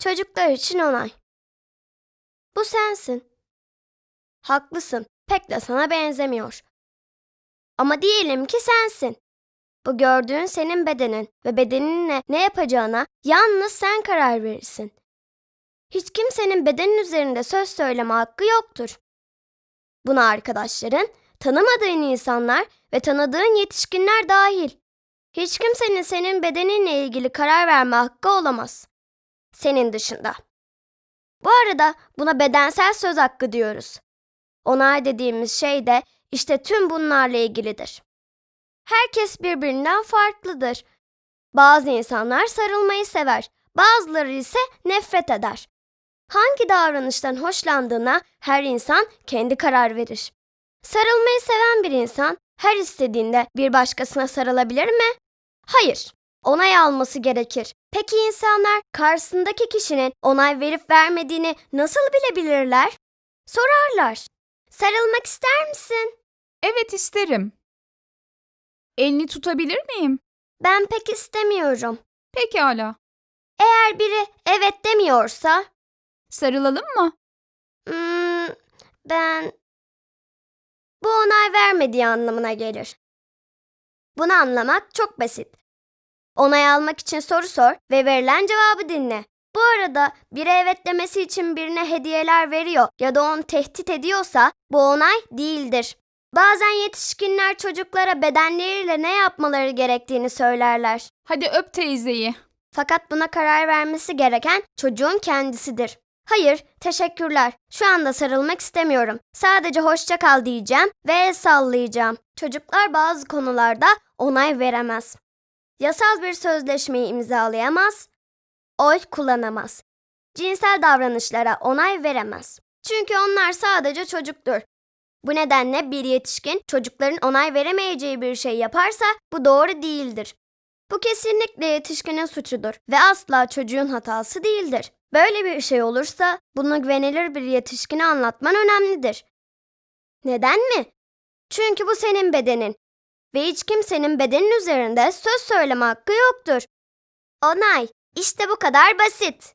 Çocuklar için onay. Bu sensin. Haklısın. Pek de sana benzemiyor. Ama diyelim ki sensin. Bu gördüğün senin bedenin ve bedeninle ne yapacağına yalnız sen karar verirsin. Hiç kimsenin bedenin üzerinde söz söyleme hakkı yoktur. Buna arkadaşların, tanımadığın insanlar ve tanıdığın yetişkinler dahil. Hiç kimsenin senin bedeninle ilgili karar verme hakkı olamaz. Senin dışında. Bu arada buna bedensel söz hakkı diyoruz. Onay dediğimiz şey de işte tüm bunlarla ilgilidir. Herkes birbirinden farklıdır. Bazı insanlar sarılmayı sever, bazıları ise nefret eder. Hangi davranıştan hoşlandığına her insan kendi karar verir. Sarılmayı seven bir insan her istediğinde bir başkasına sarılabilir mi? Hayır. Onay alması gerekir. Peki insanlar karşısındaki kişinin onay verip vermediğini nasıl bilebilirler? Sorarlar. Sarılmak ister misin? Evet isterim. Elini tutabilir miyim? Ben pek istemiyorum. Pekala. Eğer biri evet demiyorsa, Sarılalım mı? hmm, ben bu onay vermediği anlamına gelir. Bunu anlamak çok basit. Onay almak için soru sor ve verilen cevabı dinle. Bu arada biri evet demesi için birine hediyeler veriyor ya da onu tehdit ediyorsa bu onay değildir. Bazen yetişkinler çocuklara bedenleriyle ne yapmaları gerektiğini söylerler. Hadi öp teyzeyi. Fakat buna karar vermesi gereken çocuğun kendisidir. Hayır, teşekkürler. Şu anda sarılmak istemiyorum. Sadece hoşça kal diyeceğim ve el sallayacağım. Çocuklar bazı konularda onay veremez. Yasal bir sözleşmeyi imzalayamaz, oy kullanamaz. Cinsel davranışlara onay veremez. Çünkü onlar sadece çocuktur. Bu nedenle bir yetişkin çocukların onay veremeyeceği bir şey yaparsa bu doğru değildir. Bu kesinlikle yetişkinin suçudur ve asla çocuğun hatası değildir. Böyle bir şey olursa bunu güvenilir bir yetişkine anlatman önemlidir. Neden mi? Çünkü bu senin bedenin ve hiç kimsenin bedenin üzerinde söz söyleme hakkı yoktur. Onay, işte bu kadar basit.